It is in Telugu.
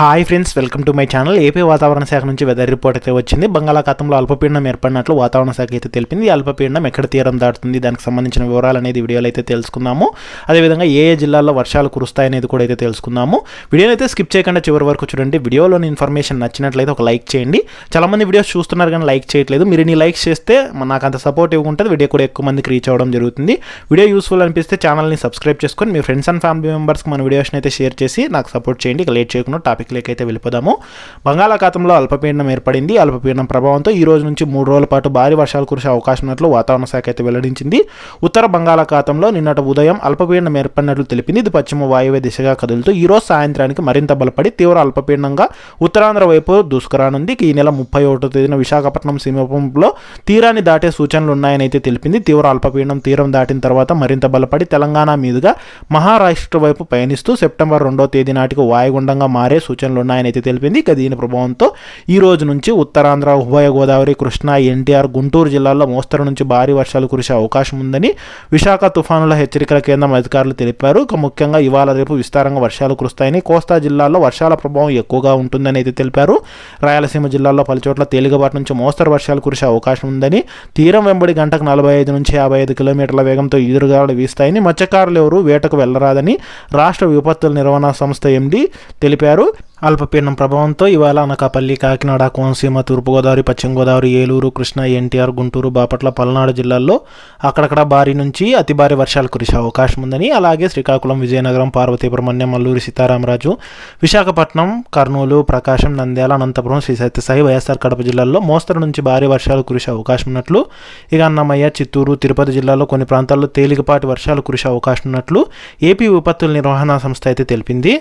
Hi friends welcome to my channel. AP వాతావరణ శాఖ నుంచి వెదర్ రిపోర్ట్ అయితే వచ్చింది. బంగాళాఖాతంలో అల్పపీడనం ఏర్పడినట్లు వాతావరణ శాఖ అయితే తెలిపింది. ఈ అల్పపీడనం ఎక్కడ తీరం దాటుతుంది దానికి సంబంధించిన వివరాలు అనేది వీడియోలో అయితే తెలుసుకుందాము. అదేవిధంగా ఏ ఏ జిల్లాల్లో వర్షాలు కురుస్తాయనేది కూడా అయితే తెలుసుకుందాము. వీడియోని అయితే స్కిప్ చేయకుండా చివరి వరకు చూడండి. వీడియోలోని ఇన్ఫర్మేషన్ నచ్చినట్లయితే ఒక లైక్ చేయండి. చాలామంది వీడియోస్ చూస్తున్నారు కానీ లైక్ చేయట్లేదు. మీరు నీ లైక్ చేస్తే నాకు అంత సపోర్ట్ ఇవ్వకుంటుంది. వీడియో కూడా ఎక్కువ మందికి రీచ్ అవ్వడం జరుగుతుంది. వీడియో యూస్ఫుల్ అనిపిస్తే ఛానల్ని సబ్స్క్రైబ్ చేసుకొని మీ ఫ్రెండ్స్ అండ్ ఫ్యామిలీ మెంబర్స్కి మన వీడియోస్ని అయితే షేర్ చేసి నాకు సపోర్ట్ చేయండి. ఇక లేట్ చేయకుండా టాపిక్ అయితే వెళ్ళిపోదాము. బంగాళాఖాతంలో అల్పపీడనం ఏర్పడింది. అల్పపీడనం ప్రభావంతో ఈ రోజు నుంచి మూడు రోజుల పాటు భారీ వర్షాలు కురిసే అవకాశం ఉన్నట్లు వాతావరణ శాఖ అయితే వెల్లడించింది. ఉత్తర బంగాళాఖాతంలో నిన్నటి ఉదయం అల్పపీడనం ఏర్పడినట్లు తెలిపింది. ఇది పశ్చిమ వాయువ్య దిశగా కదులుతూ ఈ రోజు సాయంత్రానికి మరింత బలపడి తీవ్ర అల్పపీడనంగా ఉత్తరాంధ్ర వైపు దూసుకురానుంది. ఈ నెల ముప్పై ఒకటో తేదీన విశాఖపట్నం సమీపంలో తీరాన్ని దాటే సూచనలు ఉన్నాయని అయితే తెలిపింది. తీవ్ర అల్పపీడనం తీరం దాటిన తర్వాత మరింత బలపడి తెలంగాణ మీదుగా మహారాష్ట్ర వైపు పయనిస్తూ సెప్టెంబర్ రెండో తేదీ నాటికి వాయుగుండంగా మారే సూచన సూచనలు ఉన్నాయని అయితే తెలిపింది. ఇక దీని ప్రభావంతో ఈ రోజు నుంచి ఉత్తరాంధ్ర ఉభయ గోదావరి కృష్ణా ఎన్టీఆర్ గుంటూరు జిల్లాల్లో మోస్తరు నుంచి భారీ వర్షాలు కురిసే అవకాశం ఉందని విశాఖ తుఫానుల హెచ్చరికల కేంద్రం అధికారులు తెలిపారు. ఇక ముఖ్యంగా ఇవాళ రేపు విస్తారంగా వర్షాలు కురుస్తాయని కోస్తా జిల్లాల్లో వర్షాల ప్రభావం ఎక్కువగా ఉంటుందని అయితే తెలిపారు. రాయలసీమ జిల్లాలో పలుచోట్ల తేలికపాటి నుంచి మోస్తరు వర్షాలు కురిసే అవకాశం ఉందని తీరం వెంబడి గంటకు నలభై ఐదు నుంచి యాభై ఐదు కిలోమీటర్ల వేగంతో ఈదురుగాలు వీస్తాయని మత్స్యకారులు ఎవరు వేటకు వెళ్ళరాదని రాష్ట్ర విపత్తుల నిర్వహణ సంస్థ ఎండి తెలిపారు. అల్పపీడనం ప్రభావంతో ఇవాళ అనకాపల్లి కాకినాడ కోనసీమ తూర్పుగోదావరి పశ్చిమ గోదావరి ఏలూరు కృష్ణా ఎన్టీఆర్ గుంటూరు బాపట్ల పల్నాడు జిల్లాల్లో అక్కడక్కడ భారీ నుంచి అతి భారీ వర్షాలు కురిసే అవకాశం ఉందని అలాగే శ్రీకాకుళం విజయనగరం పార్వతీపురమణ్యం మల్లూరి సీతారామరాజు విశాఖపట్నం కర్నూలు ప్రకాశం నంద్యాల అనంతపురం శ్రీ సత్యసాయి వైఎస్ఆర్ కడప జిల్లాల్లో మోస్తరు నుంచి భారీ వర్షాలు కురిసే అవకాశం ఉన్నట్లు ఇక అన్నమయ్య చిత్తూరు తిరుపతి జిల్లాలో కొన్ని ప్రాంతాల్లో తేలికపాటి వర్షాలు కురిసే అవకాశం ఉన్నట్లు ఏపీ విపత్తుల నిర్వహణ సంస్థ అయితే తెలిపింది.